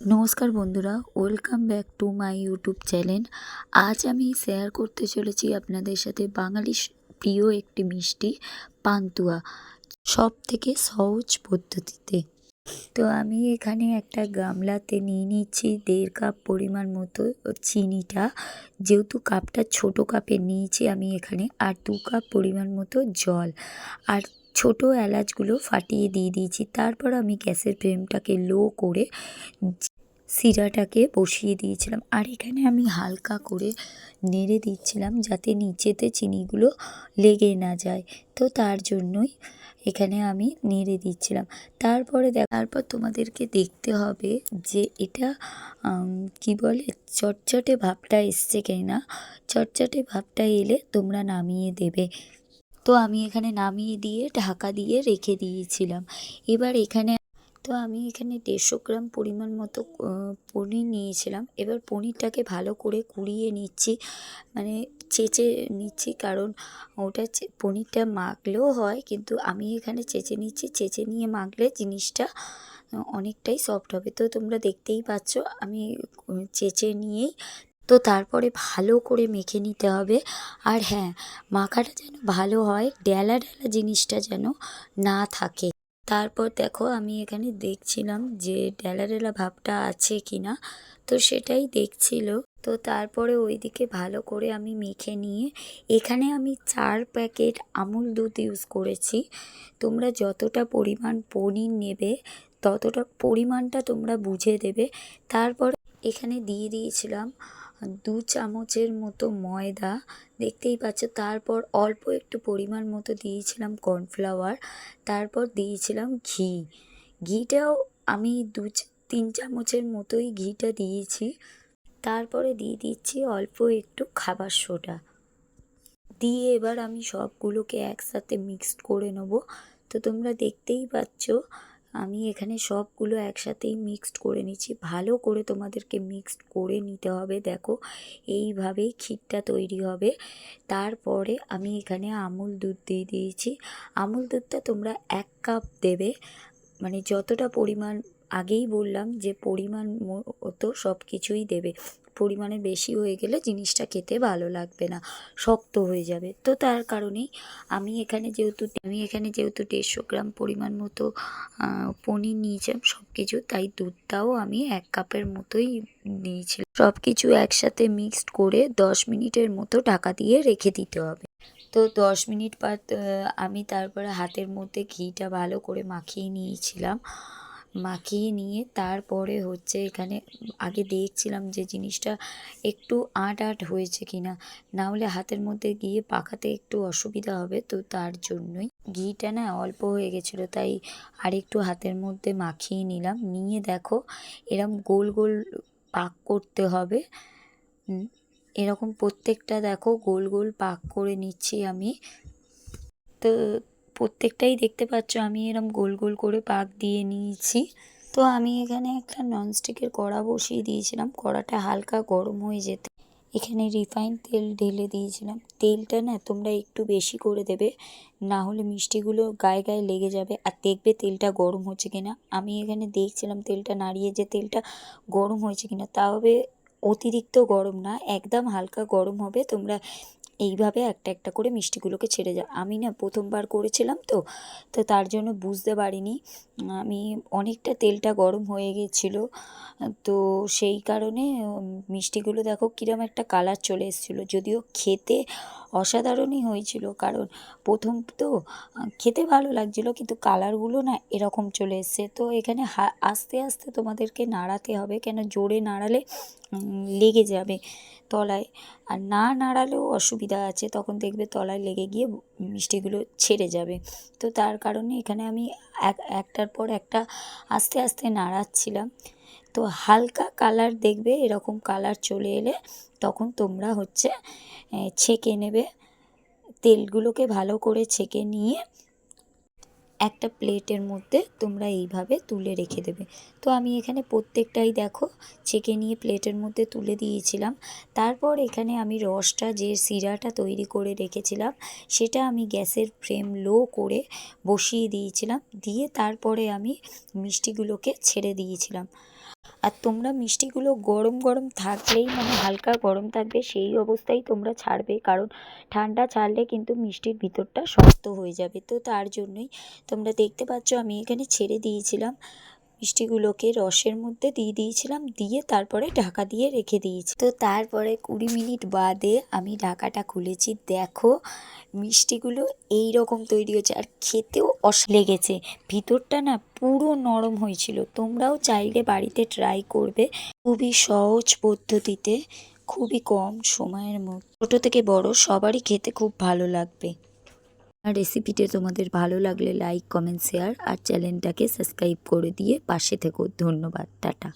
নমস্কার বন্ধুরা, welcome back to my YouTube channel. আজ আমি শেয়ার করতে চলেছি আপনাদের সাথে বাঙালি প্রিয় একটি মিষ্টি, পান্তুয়া সব থেকে সহজ পদ্ধতিতে। তো আমি এখানে একটা গামলাতে নিয়ে নিচ্ছি দেড় কাপ পরিমাণ মতো চিনিটা। যেহেতু কাপটা ছোট কাপে নিয়েছি আমি এখানে, আর দু কাপ পরিমাণ মতো জল। আর ছোট এলাচগুলো ফাটিয়ে দিয়ে দিয়েছি। তারপর আমি গ্যাসের ফ্লেমটাকে লো করে শিরাটাকে বসিয়ে দিয়েছিলাম। আর এখানে আমি হালকা করে নেড়ে দিচ্ছিলাম যাতে নিচেতে চিনিগুলো লেগে না যায়। তো তার জন্যই এখানে আমি নেড়ে দিচ্ছিলাম। তারপরে তারপর তোমাদেরকে দেখতে হবে যে এটা কি বলে, চটচটে ভাবটা এসছে কিনা। চটচটে ভাবটা এলে তোমরা নামিয়ে দেবে। তো আমি এখানে নামিয়ে দিয়ে, ঢাকা দিয়ে রেখে দিয়েছিলাম। এবার এখানে তো আমি এখানে দেড়শো গ্রাম পরিমাণ মতো পনির নিয়েছিলাম। এবার পনিরটাকে ভালো করে কুড়িয়ে নিচ্ছি। মানে চেঁচে নিচ্ছি কারণ ওটা পনিরটা মাখলেও হয়, কিন্তু আমি এখানে চেঁচে নিচ্ছি। চেঁচে নিয়ে মাখলে জিনিসটা অনেকটাই সফট হবে। তো তোমরা দেখতেই পাচ্ছ, আমি চেঁচে নিয়েই তো তারপরে ভালো করে মেখে নিতে হবে। আর হ্যাঁ মাখাটা যেন ভালো হয়, ডেলা ডেলা জিনিসটা যেন না থাকে। তারপর দেখো আমি এখানে দেখছিলাম যে ডেলা ডেলা ভাবটা আছে কি না তো সেটাই দেখছিল। তো তারপরে ওইদিকে ভালো করে আমি মেখে নিয়ে, এখানে আমি চার প্যাকেট আমুল দুধ ইউজ করেছি। তোমরা যতটা পরিমাণ পনির নেবে, ততটা পরিমাণটা তোমরা বুঝে দেবে। তারপর এখানে দিয়ে দিয়েছিলাম দু চামচের মতো ময়দা, দেখতেই পাচ্ছ, তারপর অল্প একটু পরিমাণ মতো দিয়েছিলাম কর্নফ্লাওয়ার, তারপর দিয়েছিলাম ঘি। ঘিটাও আমি দু তিন চামচের মতোই ঘিটা দিয়েছি, তারপরে দিয়ে দিচ্ছি অল্প একটু খাবার সোডা। দিয়ে এবার আমি সবগুলোকে একসাথে মিক্সড করে নেব। তো তোমরা দেখতেই পাচ্ছ আমি এখানে সবগুলো একসাথেই মিক্সড করে নিচ্ছি। ভালো করে তোমাদেরকে মিক্সড করে নিতে হবে, দেখো। এইভাবেই ক্ষীরটা তৈরি হবে। তারপরে আমি এখানে আমুল দুধ দিয়ে দিয়েছি। আমুল দুধটা তোমরা এক কাপ দেবে। মানে যতটা পরিমাণ আগেই বললাম যে পরিমাণ মতো সব কিছুই দেবে। পরিমাণে বেশি হয়ে গেলে জিনিসটা খেতে ভালো লাগবে না, শক্ত হয়ে যাবে। তো তার কারণেই আমি এখানে যেহেতু, আমি এখানে যেহেতু দেড়শো গ্রাম পরিমাণ মতো পনির নিয়েছিলাম সব কিছু তাই দুধটাও আমি এক কাপের মতোই নিয়েছিলাম। সব কিছু একসাথে মিক্সড করে দশ মিনিটের মতো ঢাকা দিয়ে রেখে দিতে হবে। তো দশ মিনিট পর আমি তারপরে হাতের মধ্যে ঘিটা ভালো করে মাখিয়ে নিয়েছিলাম। মাখিয়ে নিয়ে তারপরে হচ্ছে এখানে আগে দেখছিলাম যে জিনিসটা একটু আট আট হয়েছে কি না হলে হাতের মধ্যে গিয়ে পাকাতে একটু অসুবিধা হবে, তো তার জন্যই। ঘিটা না অল্প হয়ে গেছিল, তাই আর একটু হাতের মধ্যে মাখিয়ে নিলাম। নিয়ে দেখো এরম গোল গোল পাক করতে হবে। এরকম প্রত্যেকটা দেখো গোল গোল পাক করে নিচ্ছি আমি। তো প্রত্যেকটাই দেখতে পাচ্ছ, আমি এরম গোল গোল করে পাক দিয়ে নিয়েছি। তো আমি এখানে একটা ননস্টিকের কড়া বসিয়ে দিয়েছিলাম, কড়াটা হালকা গরম হয়ে যেতে। এখানে রিফাইন তেল ঢেলে দিয়েছিলাম। তেলটা না তোমরা একটু বেশি করে দেবে, না হলে মিষ্টিগুলো গায়ে গায়ে লেগে যাবে আর দেখবে তেলটা গরম হচ্ছে কিনা। আমি এখানে দেখছিলাম তেলটা নাড়িয়ে যে তেলটা গরম হয়েছে কিনা হবে অতিরিক্ত গরম না, একদম হালকা গরম হবে, তোমরা এইভাবে একটা একটা করে মিষ্টিগুলোকে ছেড়ে যায়। আমি না প্রথমবার করেছিলাম তো তো তার জন্য বুঝতে পারিনি। আমি অনেকটা তেলটা গরম হয়ে গেছিল। তো সেই কারণে মিষ্টিগুলো দেখো কীরকম একটা কালার চলে এসেছিল। যদিও খেতে অসাধারণই হয়েছিল, কারণ প্রথম তো, খেতে ভালো লাগছিল, কিন্তু কালারগুলো না এরকম চলে এসছে। তো এখানে আস্তে আস্তে তোমাদেরকে নাড়াতে হবে। কেন? জোরে নাড়ালে লেগে যাবে তলায়। আর না নাড়ালেও অসুবিধা আছে, তখন দেখবে তলায় লেগে গিয়ে মিষ্টিগুলো ছেড়ে যাবে। তো তার কারণে এখানে আমি এক, একটার পর একটা আস্তে আস্তে নাড়াচ্ছিলাম। তো হালকা কালার দেখবে, এরকম কালার চলে এলে তখন তোমরা হচ্ছে ছেঁকে নেবে। তেলগুলোকে ভালো করে ছেঁকে নিয়ে একটা প্লেটের মধ্যে তোমরা এইভাবে তুলে রেখে দেবে। তো আমি এখানে প্রত্যেকটাই দেখো, ছেঁকে নিয়ে প্লেটের মধ্যে তুলে দিয়েছিলাম। তারপর এখানে আমি রসটা, যে শিরাটা তৈরি করে রেখেছিলাম, সেটা আমি গ্যাসের ফ্লেম লো করে বসিয়ে দিয়েছিলাম। দিয়ে তারপরে আমি মিষ্টিগুলোকে ছেড়ে দিয়েছিলাম। আর তোমরা মিষ্টিগুলো গরম গরম থাকলেই মানে হালকা গরম থাকবে, সেই অবস্থায় তোমরা ছাড়বে। কারণ ঠান্ডা ছাড়লে কিন্তু মিষ্টির ভিতরটা শক্ত হয়ে যাবে। তো তার জন্যই তোমরা দেখতে পাচ্ছ, আমি এখানে ছেড়ে দিয়েছিলাম। মিষ্টিগুলোকে রসের মধ্যে দিয়ে দিয়েছিলাম, দিয়ে তারপরে ঢাকা দিয়ে রেখে দিয়েছি। তো তারপরে কুড়ি মিনিট বাদে আমি ঢাকাটা খুলেছি। দেখো, মিষ্টিগুলো এই রকম তৈরি হয়েছে আর খেতেও অস লেগেছে। ভিতরটা না পুরো নরম হয়েছিল। তোমরাও চাইলে বাড়িতে ট্রাই করবে। খুবই সহজ পদ্ধতিতে, খুবই কম সময়ের মধ্যে। ছোটো থেকে বড়, সবারই খেতে খুব ভালো লাগবে। আর রেসিপিটি তোমাদের ভালো লাগলে লাইক কমেন্ট শেয়ার আর চ্যানেলটাকে সাবস্ক্রাইব করে দিয়ে পাশে থেকো। ধন্যবাদ, টাটা।